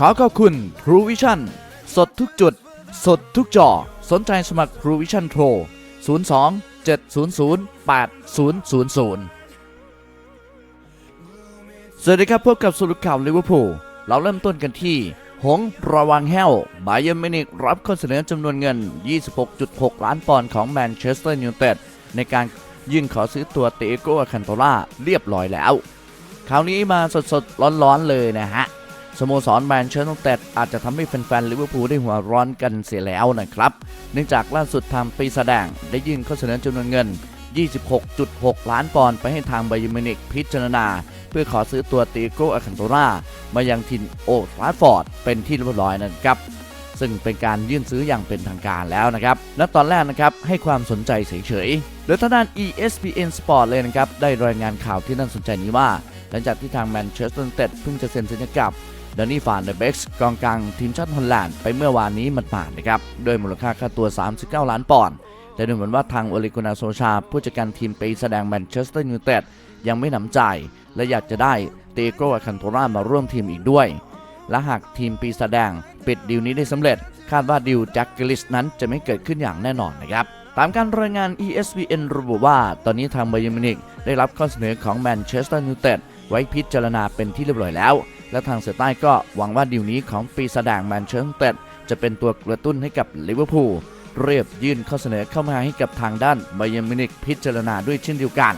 ขอขอบคุณ True Vision สดทุกจุด สดทุกจอ สนใจสมัคร True Vision โทร02 700 8000สวัสดีครับพบกับสรุปข่าวลิเวอร์พูลเราเริ่มต้นกันที่ หงระวังแห้วบาเย r n มินิกรับข้อเสนอจำนวนเงิน 26.6 ล้านปอนด์ของแมนเชสเตอร์ยูไนเต็ดในการยื่นขอซื้อตัวเตโกอาคันโตล่าเรียบร้อยแล้ว คราวนี้มาสดๆ ร้อนๆเลยนะฮะ สโมสรแมนเชสเตอร์ยูไนเต็ดอาจจะทำให้แฟนๆลิเวอร์พูลได้หัวร้อนกันเสียแล้วนะครับ เนื่องจากล่าสุดทางปีแสดงได้ยื่นข้อเสนอจำนวนเงิน 26.6 ล้านปอนด์ไปให้ทางไบเย r n มินิกพิจารณา เพื่อขอซื้อตัวตีโกอาคันโตรามายังทินโอทราฟอร์ดเป็นที่เรียบร้อยนะครับซึ่งเป็นการยื่นซื้ออย่างเป็นทางการแล้วนะครับ และตอนแรกนะครับให้ความสนใจเฉยๆโดยทางด้าน ESPN Sport เลยนะครับ ได้รายงานข่าวที่น่าสนใจนี้ว่า หลังจากที่ทางแมนเชสเตอร์ยูไนเต็ดเพิ่งจะเซ็นสัญญากับ ดนนี่ฟานเดเบ็กซ์กองกลางทีมชาติฮอลแลนด์ไปเมื่อวานนี้มันผ่านนะครับโดยมูลค่าค่าตัว 39 ล้านปอนด์แต่ดูเหมือนว่าทางโอลิโกนาโซชา ผู้จัดการทีมไปแสดงแมนเชสเตอร์ยูไนเต็ดยังไม่หนำใจ และอยากจะได้เตโกอาคันโตรามาร่วมทีมอีกด้วย และหากทีมปีแสดงปิดดีลนี้ได้สำเร็จ คาดว่าดีลแจ็คกิลิสนั้นจะไม่เกิดขึ้นอย่างแน่นอนนะครับตามการรายงาน ESPN ระบุว่า ตอนนี้ทางไบเยมินิกได้รับข้อเสนอของแมนเชสเตอร์ยูไนเต็ดไว้พิจารณาเป็นที่เรียบร้อยแล้ว และทางเสือใต้ก็หวังว่าดีลนี้ของปีแสดงแมนเชสเตอร์จะเป็นตัวกระตุ้นให้กับลิเวอร์พูลเรียบยื่นข้อเสนอเข้ามาให้กับทางด้านไบเยมินิกพิจารณาด้วยเช่นเดียวกัน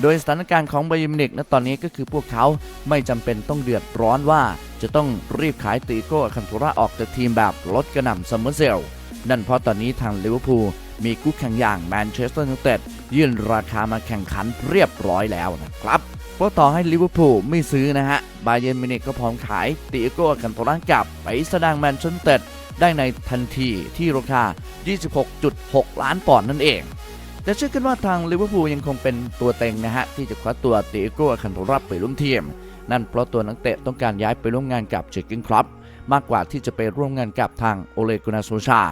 โดยสถานการณ์ของไบเยมินิกณตอนนี้ก็คือพวกเขาไม่จำเป็นต้องเดือดร้อนว่าจะต้องรีบขายตีโก้คันโทราออกจากทีมแบบลดกระหน่ำซัมเมอร์เซลนั่นเพราะตอนนี้ทางลิเวอร์พูลมีคู่แข่งอย่างแมนเชสเตอร์ยูไนเต็ดยื่นราคามาแข่งขันเรียบร้อยแล้วนะครับ เพราะต่อให้ลิเวอร์พูลไม่ซื้อนะฮะ บาเย r n มินิกก็พร้อมขายตีโก้อาคันโทรากลับไปแสดงแมนเชสเตอร์ยูไนเต็ดได้ในทันทีที่ราคา 26.6 ล้านปอนด์นั่นเองแต่เชื่อกันว่าทางลิเวอร์พูลยังคงเป็นตัวเต็งนะฮะ ที่จะคว้าตัวตีโก้อาคันโทราไปร่วมทีม นั่นเพราะตัวนักเตะต้องการย้ายไปร่วมงานกับเจอร์เกินครอปมากกว่าที่จะไปร่วมงานกับทางโอเลกุนาโซชา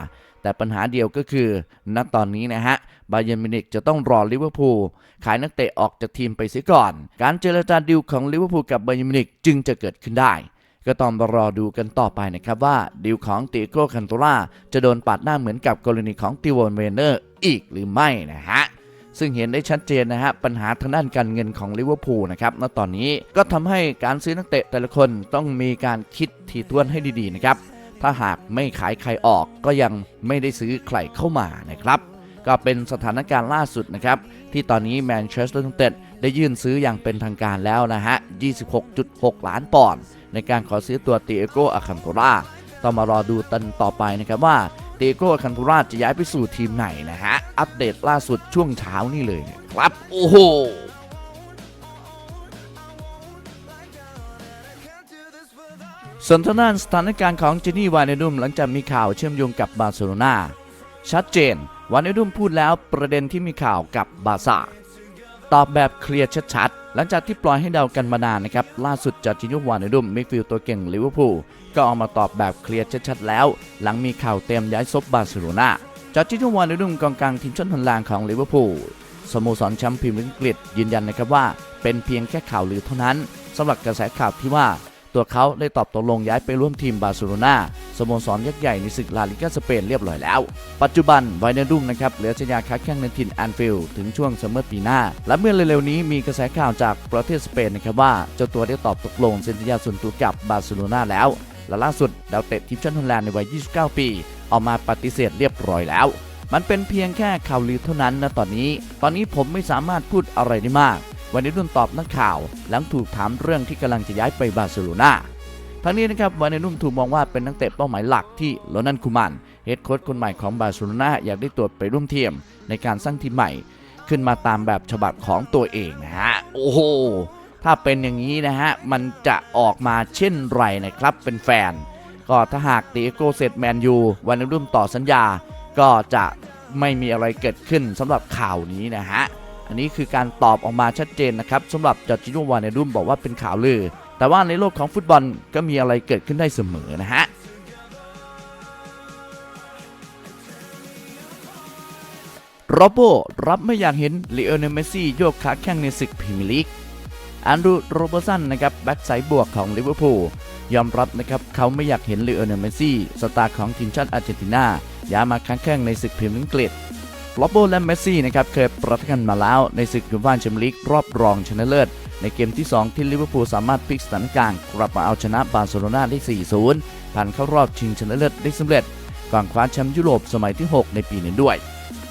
แต่ปัญหาเดียวก็คือณตอนนี้นะฮะ บาเย r n มินิกจะต้องรอลิเวอร์พูลขายนักเตะออกจากทีมไปเสียก่อน การเจรจาดิวของลิเวอร์พูลกับบาเย r n มินิกจึงจะเกิดขึ้นได้ ก็ต้องมารอดูกันต่อไปนะครับว่าดิวของติโก้คันโตราจะโดนปาดหน้าเหมือนกับกรณีของติวอนเวเนอร์อีกหรือไม่นะฮะซึ่งเห็นได้ชัดเจนนะฮะ ปัญหาทางด้านการเงินของลิเวอร์พูลนะครับ ณ ตอนนี้ก็ทำให้การซื้อนักเตะแต่ละคนต้องมีการคิดถี่ถ้วนให้ดีๆนะครับ ถ้าหากไม่ขายใครออกก็ยังไม่ได้ซื้อใครเข้ามานะครับ ก็เป็นสถานการณ์ล่าสุดนะครับ ที่ตอนนี้แมนเชสเตอร์ยูไนเต็ดได้ยื่นซื้ออย่างเป็นทางการแล้วนะฮะ 26.6 ล้านปอนด์ในการขอซื้อตัวติเอโกอาคันโตราต้องมารอดูตันต่อไปนะครับว่าเตโก้คันทูราจะย้ายไปสู่ทีมไหนนะฮะ อัปเดตล่าสุดช่วงเช้านี่เลยครับ โอ้โหส่วนทางด้านสถานการณ์ของเจนี่วานเนดุมหลังจากมีข่าวเชื่อมโยงกับบาร์เซโลนาชัดเจน วานเนดุมพูดแล้วประเด็นที่มีข่าวกับบาซ่าตอบแบบเคลียร์ชัดๆ หลังจากที่ปล่อยให้เดากันมานานนะครับ ล่าสุดจอร์จิโยวานเนดุมมิดฟิลด์ตัวเก่งลิเวอร์พูลก็ออกมาตอบแบบเคลียร์ชัดๆ แล้ว หลังมีข่าวเตรียมย้ายซบบาร์เซโลนาจอร์จิโยวานเนดุมกองกลางทีมชาติฮอลแลนด์ของลิเวอร์พูลสโมสรแชมป์พรีเมียร์อังกฤษยืนยันนะครับว่า เป็นเพียงแค่ข่าวลือเท่านั้นสำหรับกระแสข่าวที่ว่า ตัวเขาได้ตอบตกลงย้ายไปร่วมทีมบาร์เซโลนา สโมสรยักษ์ใหญ่ในศึกลาลิกาสเปนเรียบร้อยแล้ว ปัจจุบันไวเนดุมนะครับเหลือสัญญาค้าแข่งในถิ่นแอนฟิลด์ถึงช่วงซัมเมอร์ปีหน้า และเมื่อเร็วๆนี้มีกระแสข่าวจากประเทศสเปนนะครับว่าเจ้าตัวได้ตอบตกลงเซ็นสัญญาส่วนตัวกับบาร์เซโลนาแล้ว และล่าสุดดาวเตะทีมชาติฮอลแลนด์ในวัย 29 ปี ออกมาปฏิเสธเรียบร้อยแล้ว มันเป็นเพียงแค่ข่าวลือเท่านั้นนะตอนนี้ ตอนนี้ผมไม่สามารถพูดอะไรได้มากวันนี้รุ่นตอบนักข่าว หลังถูกถามเรื่องที่กำลังจะย้ายไปบาร์เซโลนา ทั้งนี้นะครับวานนุ่มถูกมองว่าเป็นนักเตะเป้าหมายหลักที่โรนันคูมันเฮดโค้ชคนใหม่ของบาร์เซโลนาอยากได้ตัวไปร่วมทีมในการสร้างทีมใหม่ ขึ้นมาตามแบบฉบับของตัวเองนะฮะโอ้โหถ้าเป็นอย่างนี้นะฮะ มันจะออกมาเช่นไรนะครับ เป็นแฟน ก็ถ้าหากตีโกเซตแมนยูวานเนนุ่มต่อสัญญา ก็จะไม่มีอะไรเกิดขึ้นสำหรับข่าวนี้นะฮะ อันนี้คือการตอบออกมาชัดเจนนะครับสำหรับจอร์จิโนวานเนดุมบอกว่าเป็นข่าวลือ แต่ว่าในโลกของฟุตบอลก็มีอะไรเกิดขึ้นได้เสมอนะฮะโรโบรับไม่อยากเห็นลีโอเนลเมซี่โยกขาแข้งในศึกพรีเมียร์ลีกอันดูโรเบอร์สันนะครับแบ็กไซด์บวกของลิเวอร์พูลยอมรับนะครับเขาไม่อยากเห็นเลโอเนลเมซี่สตาร์ของทีมชาติอาร์เจนตินาย้ายมาค้างแข้งในศึกพรีเมียร์ลีกอังกฤษ ลอบโบและเมสซี่นะครับเคยประทะกันมาแล้วในศึกยูฟ่าแชมเปี้ยนลีกรอบรองชนะเลิศ ในเกมที่ 2 ที่ลิเวอร์พูลสามารถพลิกสถานการณ์กลับมาเอาชนะบาร์เซโลนาได้ 4-0 ผ่านเข้ารอบชิงชนะเลิศได้สำเร็จก่อนคว้าแชมป์ยุโรปสมัยที่ 6 ในปีนี้ด้วย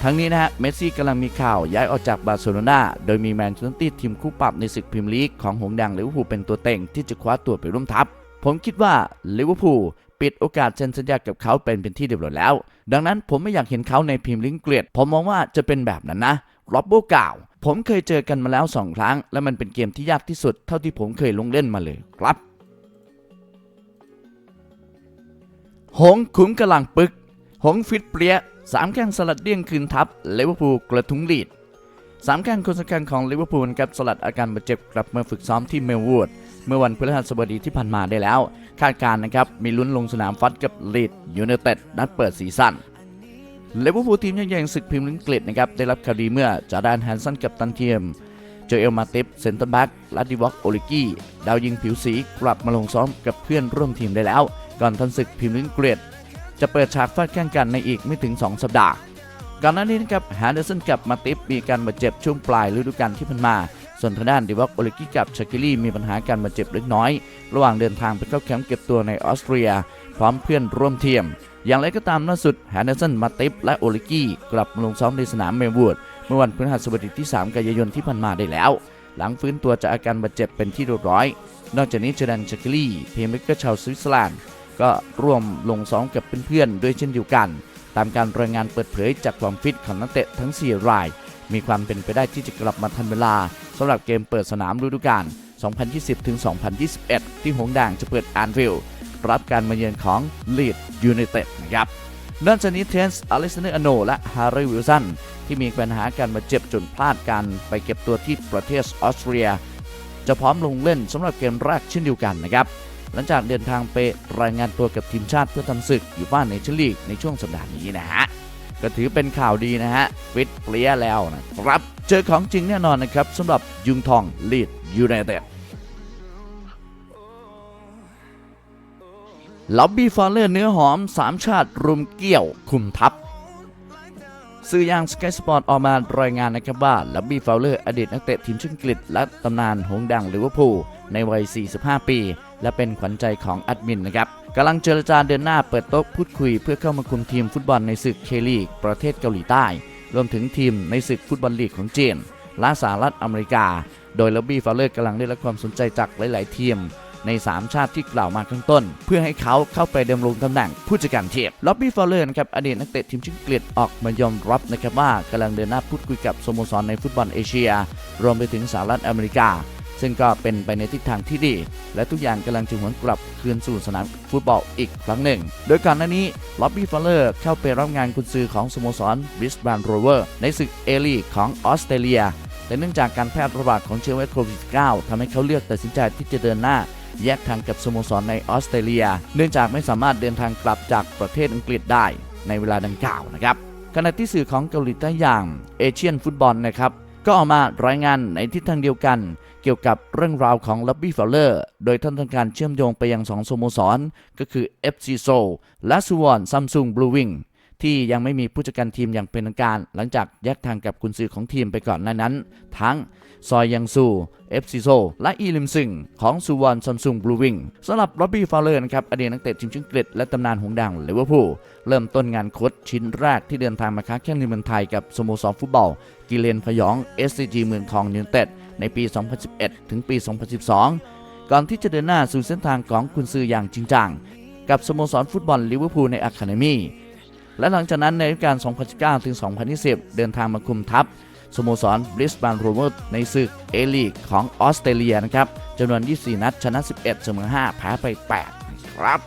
ทั้งนี้นะฮะเมสซี่กำลังมีข่าวย้ายออกจากบาร์เซโลนาโดยมีแมนเชสเตอร์ทีมคู่ปรับในศึกพรีเมียร์ลีกของหงส์แดงลิเวอร์พูลเป็นตัวเต็งที่จะคว้าตัวไปร่วมทัพผมคิดว่าลิเวอร์พูล ปิดโอกาสเซ็นสัญญากับเขาเป็นเป็นที่เรียบร้อยแล้ว ดังนั้นผมไม่อยากเห็นเขาในพรีเมียร์ลีกอังกฤษผมมองว่าจะเป็นแบบนั้นนะร็อบโบกล่าว ผมเคยเจอกันมาแล้ว 2 ครั้ง และมันเป็นเกมที่ยากที่สุด เท่าที่ผมเคยลงเล่นมาเลยครับ หงขุมกำลังปึก หงฟิตเปรี้ยสามแข้งสลัดเดี้ยงคืนทัพลิเวอร์พูลกระทุ้งลีด สามแข้งคนสำคัญของลิเวอร์พูลครับสลัดอาการบาดเจ็บกลับมาฝึกซ้อมที่เมลวูดเมื่อวันพฤหัสบดีที่ผ่านมาได้แล้ว คาดการณ์นะครับมีลุ้นลงสนามฟัดกับลีดยูไนเต็ดนัดเปิดซีซั่นลิเวอร์พูลทีมยักษ์ใหญ่ศึกพรีเมียร์ลีกอังกฤษนะครับได้รับข่าวดีเมื่อจาร์แดนแฮนสันกับตันเทียมโจเอลมาติฟเซนเตอร์แบ็กละดิวอกโอลิกี้ดาวยิงผิวสีกลับมาลงซ้อมกับเพื่อนร่วมทีมได้แล้ว ก่อนทันศึกพรีเมียร์ลีกอังกฤษจะเปิดฉากฟาดแข่งกันในอีกไม่ถึง 2 สัปดาห์ ก่อนหน้านี้นะครับแฮนเดอร์สันกับมาติฟมีการบาดเจ็บช่วงปลายฤดูกาลที่ผ่านมา ส่วนทางด้านดิวอกโอลิกี้กับชากิลี่มีปัญหาการบาดเจ็บเล็กน้อย ระหว่างเดินทางไปเข้าแคมป์เก็บตัวในออสเตรีย พร้อมเพื่อนร่วมทีมอย่างไรก็ตามล่าสุดแฮนเดอร์สันมาติฟและโอลิกี้กลับมาลงซ้อมในสนามเมลวูดเมื่อวันพฤหัสบดีที่ 3 กันยายนที่ผ่านมาได้แล้ว หลังฟื้นตัวจากอาการบาดเจ็บเป็นที่เรียบร้อย นอกจากนี้เจดันชากิลี่เพลย์เมกเกอร์ชาวสวิตเซอร์แลนด์ก็ร่วมลงซ้อมกับเพื่อนๆด้วยเช่นเดียวกัน ตามการรายงานเปิดเผยจากความฟิตของนักเตะทั้ง 4 ราย มีความเป็นไปได้ที่จะกลับมาทันเวลาสำหรับเกมเปิดสนามฤดูกาล 2020-2021 ที่หงส์แดงจะเปิดแอนฟิลด์รับการมาเยือนของลีดยูไนเต็ดนะครับนอกจากนี้เทนส์อเล็กซานเดอร์อโนและฮาร์รีวิลสันที่มีปัญหาการบาดเจ็บจนพลาดการไปเก็บตัวที่ประเทศออสเตรีย จะพร้อมลงเล่นสำหรับเกมแรกเช่นเดียวกันนะครับ หลังจากเดินทางไปรายงานตัวกับทีมชาติเพื่อทำศึกอยู่บ้านในเชลีกในช่วงสัปดาห์นี้นะฮะก็ถือเป็นข่าวดีนะฮะฟิตเปรี้ยแล้วนะครับ เจอของจริงแน่นอนนะครับสำหรับยุงทองลีดยูไนเต็ดล็อบบี้ฟอลเลอร์เนื้อหอม 3 ชาติรุมเกี่ยว คุมทัพสื่อย่างสกายสปอร์ตออกมารายงานนะครับว่าล็อบบี้ฟาวเลอร์อดีตนักเตะทีมชาติอังกฤษและตำนานหงดังลิเวอร์พูลในวัย 45 ปี และเป็นขวัญใจของแอดมินนะครับกำลังเจรจาเดินหน้าเปิดโต๊ะพูดคุย เพื่อเข้ามาคุมทีมฟุตบอลในศึกเคลีกประเทศเกาหลีใต้ รวมถึงทีมในศึกฟุตบอลลีกของจีนและสหรัฐอเมริกา โดยล็อบบี้ฟาเลอร์กำลังได้รับความสนใจจากหลาย ๆ ทีมใน 3 ชาติที่กล่าวมาข้างต้น เพื่อให้เขาเข้าไปดำรงตำแหน่งผู้จัดการทีมล็อบบี้ฟาวเลอร์นะครับอดีตนักเตะทีมชิงกฤษออกมายอมรับนะครับว่ากำลังเดินหน้าพูดคุยกับสโมสรในฟุตบอลเอเชีย รวมไปถึงสหรัฐอเมริกา ซึ่งก็เป็นไปในทิศทางที่ดี และทุกอย่างกำลังจะหวนกลับคืนสู่สนามฟุตบอลอีกครั้งหนึ่ง โดยก่อนหน้านี้ล็อบบี้ฟาวเลอร์เข้าไปรับงานกุนซือของสโมสรบริสบานโรเวอร์ในศึกเอลีของออสเตรเลีย แต่เนื่องจากการแพร่ระบาดของเชื้อไวรัสโควิด -19 ทำให้เขาเลือกตัดสินใจที่จะเดินหน้าแยกทางกับสโมสรในออสเตรเลีย เนื่องจากไม่สามารถเดินทางกลับจากประเทศอังกฤษได้ในเวลาดังกล่าวนะครับ ขณะที่สื่อของเกาหลีใต้อย่างเอเชียนฟุตบอลนะครับ ก็ออกมารายงานในทิศทางเดียวกัน เกี่ยวกับเรื่องราวของลับบี้ฟลเลอร์ โดยท่านต้องการเชื่อมโยงไปยังสองสโมสร ก็คือ FC Seoul และสุวรรณซัมซุงบลูวิงที่ยังไม่มีผู้จัดการทีมอย่างเป็นทางการ หลังจากแยกทางกับกุนซือของทีมไปก่อนหน้านั้น ทั้งซอยยังซูเอฟซีโซและอีลิมซึง ของสุวรรณซัมซุงบลูวิงสำหรับล็อบบี้ฟาวเลอร์นะครับอดีตนักเตะทีมชาติอังกฤษและตำนานหงดังลิเวอร์พูลเริ่มต้นงานโค้ชชิ้นแรกที่เดินทางมาค้าแข่งในเมืองไทยกับสโมสรฟุตบอล กิเลนพยอง SCG เมืองทองยูไนเต็ด ในปี 2011 ถึงปี 2012 ก่อนที่จะเดินหน้าสู่เส้นทางของกุนซืออย่างจริงจัง กับสโมสรฟุตบอลลิเวอร์พูลในอะคาเดมีและหลังจากนั้นในฤดูกาล 2019 ถึง 2020 เดินทางมาคุมทัพสโมสรบริสบานโรเวอร์ในศึกเอลีกของออสเตรเลียนะครับจำนวน 24 นัด ชนะ 11 เสมอ 5 แพ้ไป 8 ครับ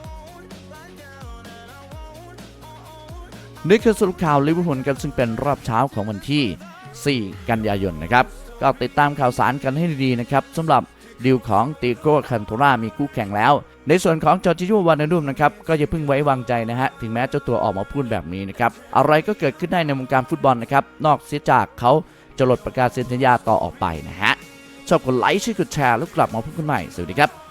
นี่คือสรุปข่าวลิเวอร์พูลกันซึ่งเป็นรอบเช้าของวันที่ 4 กันยายนนะครับ ก็ติดตามข่าวสารกันให้ดีๆนะครับสำหรับดีลของติโก้คันโทรามีคู่แข่งแล้ว ในส่วนของจอร์จิโยวานาดุมนะครับก็อย่าเพิ่งไว้วางใจนะฮะ ถึงแม้เจ้าตัวออกมาพูดแบบนี้นะครับ อะไรก็เกิดขึ้นได้ในวงการฟุตบอลนะครับ นอกเสียจากเขาจะลดประกาศเซ็นสัญญาต่อออกไปนะฮะ ชอบกดไลค์ช่วยกดแชร์แล้วกลับมาพบกันใหม่ สวัสดีครับ